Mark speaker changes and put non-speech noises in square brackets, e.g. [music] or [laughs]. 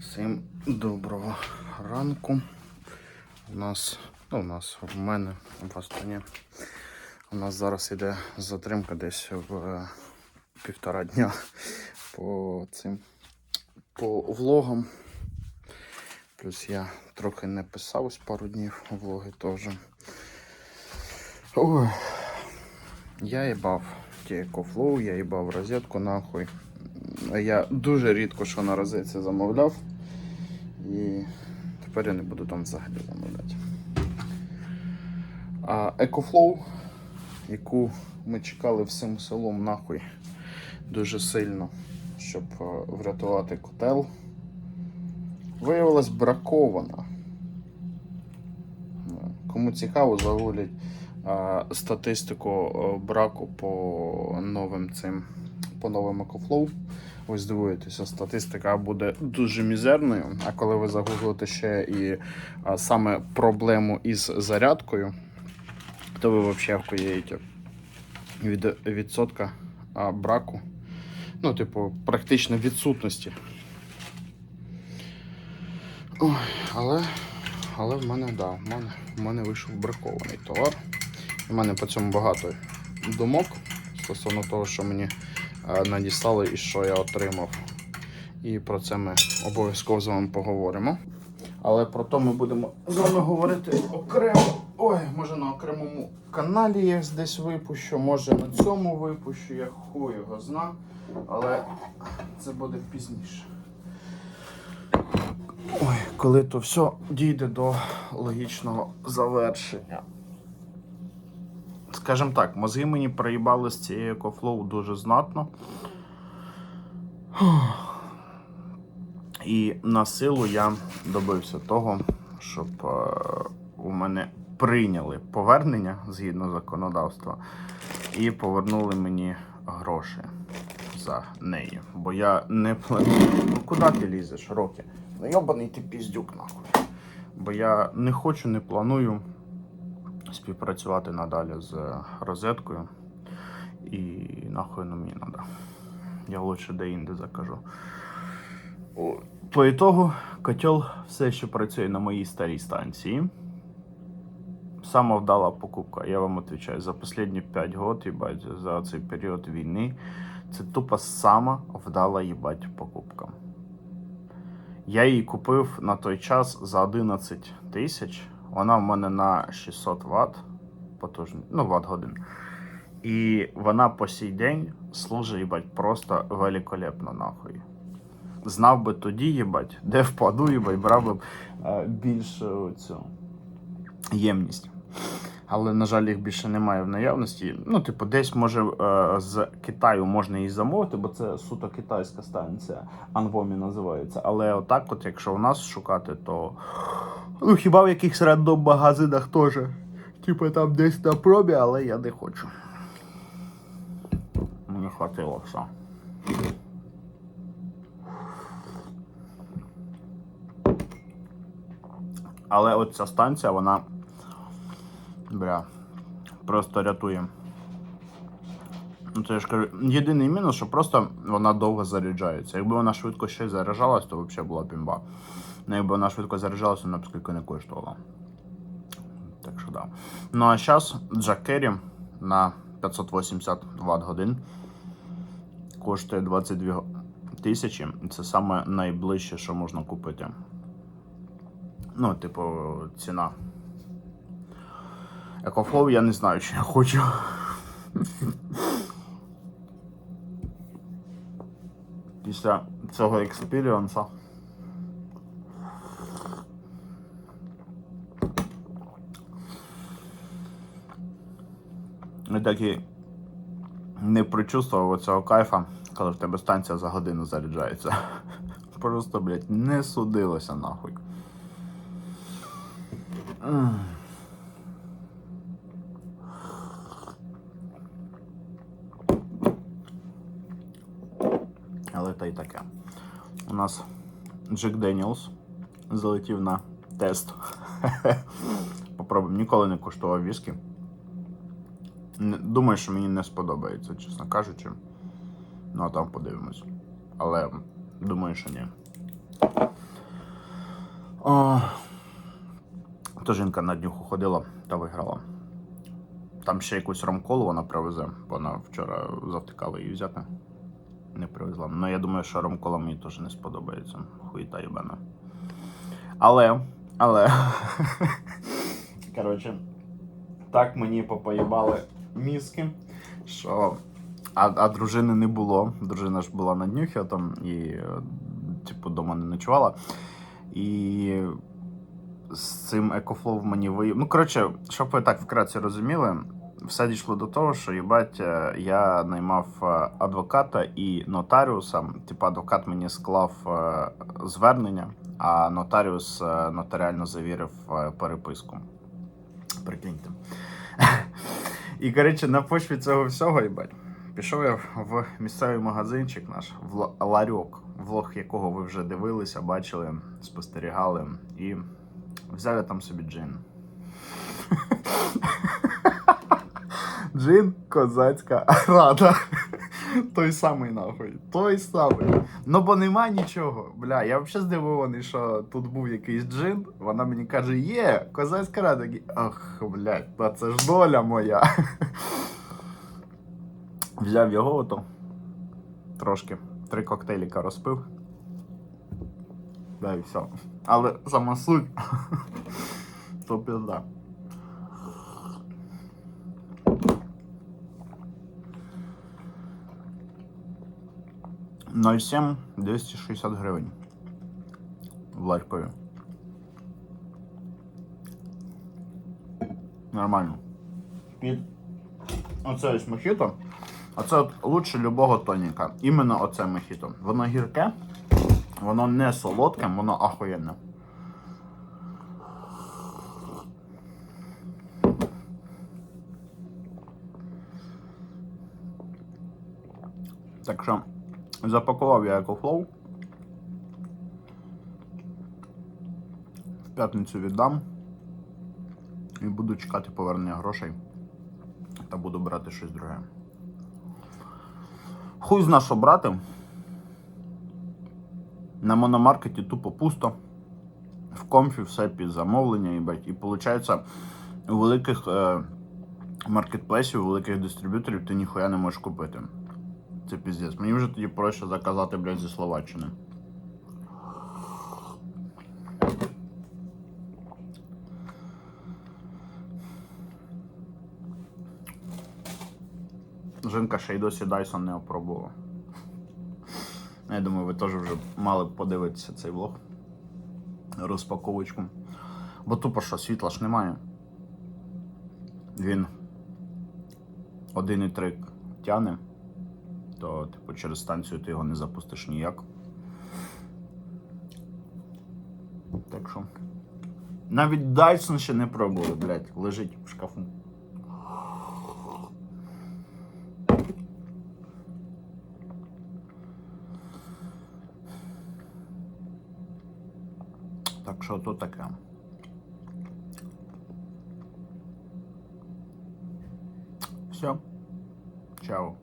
Speaker 1: Всім доброго ранку. У нас, ну, у нас в мене в Астоні. У нас зараз іде затримка десь в е, півтора дня по цим по влогам. Плюс я трохи не писав ось пару днів влоги теж. Ой. Я їбав ті EcoFlow, я їбав розетку нахуй. Я дуже рідко що на розетці замовляв. І тепер я не буду там взагалі замовляти. А EcoFlow, яку ми чекали всім селом нахуй дуже сильно, щоб е, врятувати котел, виявилась бракована. Е, Кому цікаво, загуглять е, статистику браку по новим цим по новим EcoFlow. Ви здивуєтеся, статистика буде дуже мізерною. А коли ви загуглите ще і а, саме проблему із зарядкою, то ви взагалі охуєєте від відсотка а, браку. Ну, типу, практично відсутності. Ой, але, але в мене, да, в мене, в мене вийшов бракований товар. У мене по цьому багато думок стосовно того, що мені надіслали і що я отримав. І про це ми обов'язково з вами поговоримо. Але про то ми будемо з вами говорити окремо. Ой, може на окремому каналі я десь випущу, може на цьому випущу, я хуй його зна. Але це буде пізніше. Ой, коли то все дійде до логічного завершення. Скажімо так, мозги мені проїбали з цією EcoFlow дуже знатно. І на силу я добився того, щоб е, у мене прийняли повернення згідно законодавства і повернули мені гроші за неї. Бо я не планую. Ну куди ти лізеш, Рокі? Ну йобаний ти піздюк нахуй. Бо я не хочу, не планую співпрацювати надалі з розеткою. І нахуй на мені треба. Я лучше де-інде закажу. По ітогу, котел все ще працює на моїй старій станції. Сама вдала покупка, я вам відповідаю, за останні 5 років, їбать, за цей період війни. Це тупо сама вдала їбать покупка. Я її купив на той час за 11 тисяч. Вона в мене на 600 Вт, потужний, ну, Вт годин. І вона по сей день служить, їбать, просто великолепно, нахуй. Знав би тоді, їбать, де впаду, їбать, брав би е, більшу цю ємність. Але, на жаль, їх більше немає в наявності. Ну, типу, десь може е, з Китаю можна її замовити, бо це суто китайська станція, Анвомі називається. Але отак, от, якщо у нас шукати, то ну, хіба в якихось рандом магазинах теж. Типу там десь на пробі, але я не хочу. Мені хватило все. Але от ця станція, вона. Бля, просто рятує. Ну, це я ж кажу, єдиний мінус, що просто вона довго заряджається. Якби вона швидко ще заряджалась, то взагалі була б імба. Ну, якби вона швидко заряджалася, вона б скільки не коштувала. Так що да. Ну а зараз Jack Carry на 580 Вт годин коштує 22 тисячі. Це саме найближче, що можна купити. Ну, типу, ціна. Екофлоу я не знаю, чи я хочу. Після цього експіріонса. Я так і не причувствував цього кайфа, коли в тебе станція за годину заряджається. [laughs] Просто, блядь, не судилося нахуй. Але та й таке. У нас Джек Деніелс залетів на тест. [laughs] Попробуємо. Ніколи не куштував віскі. Думаю, що мені не сподобається, чесно кажучи. Ну а там подивимось. Але думаю, що ні. О, то жінка на днюху ходила та виграла. Там ще якусь ромколу вона привезе. бо Вона вчора завтикала її взяти. Не привезла. Ну я думаю, що ромкола мені теж не сподобається. Хуїта єбана. Але, але. [laughs] Коротше, так мені попоїбали мізки, що. А, а дружини не було. Дружина ж була на днюхі там і, е, типу, дома не ночувала. І з цим екофлоу мені виїв. Ну, коротше, щоб ви так вкратце розуміли, все дійшло до того, що їбать, е, я наймав е, адвоката і нотаріуса. Типу, адвокат мені склав звернення, а нотаріус нотаріально завірив переписку. Прикиньте. І коротше, на почві цього всього, їбать, пішов я в місцевий магазинчик наш, в ларьок, влог якого ви вже дивилися, бачили, спостерігали, і взяв я там собі джин. [laughs] Джин козацька рада. [laughs] Той самий нахуй. Той самий. Ну бо нема нічого. Бля, я взагалі здивований, що тут був якийсь джин. Вона мені каже, є, козацька рада. Ах, блядь, та це ж доля моя. [laughs] Взяв його ото. Трошки. Три коктейліка розпив. Да, і все. Але сама суть. [laughs] То пізда. Ноль сім 260 гривень. В Ларькові. Нормально. Під оце ось мохіто. Оце от лучше любого тоніка. Іменно оце мохіто. Воно гірке, воно не солодке, воно ахуєнне. Так що запакував я EcoFlow. В п'ятницю віддам. І буду чекати повернення грошей. Та буду брати щось друге. Хуй зна, що брати. На мономаркеті тупо пусто. В комфі все під замовлення, їбать. І виходить, у великих е, маркетплейсів, у великих дистриб'юторів ти ніхуя не можеш купити. Це піздець. Мені вже тоді проще заказати, блядь, зі Словаччини. Жінка ще й досі Dyson не опробувала. Я думаю, ви теж вже мали б подивитися цей влог. Розпаковочку. Бо тупо що світла ж немає. Він 1,3 тяне, то, типу, через станцію ти його не запустиш ніяк. Так що. Навіть Dyson ще не пробували, блядь, лежить в шкафу. Так що то таке. Все. Чао.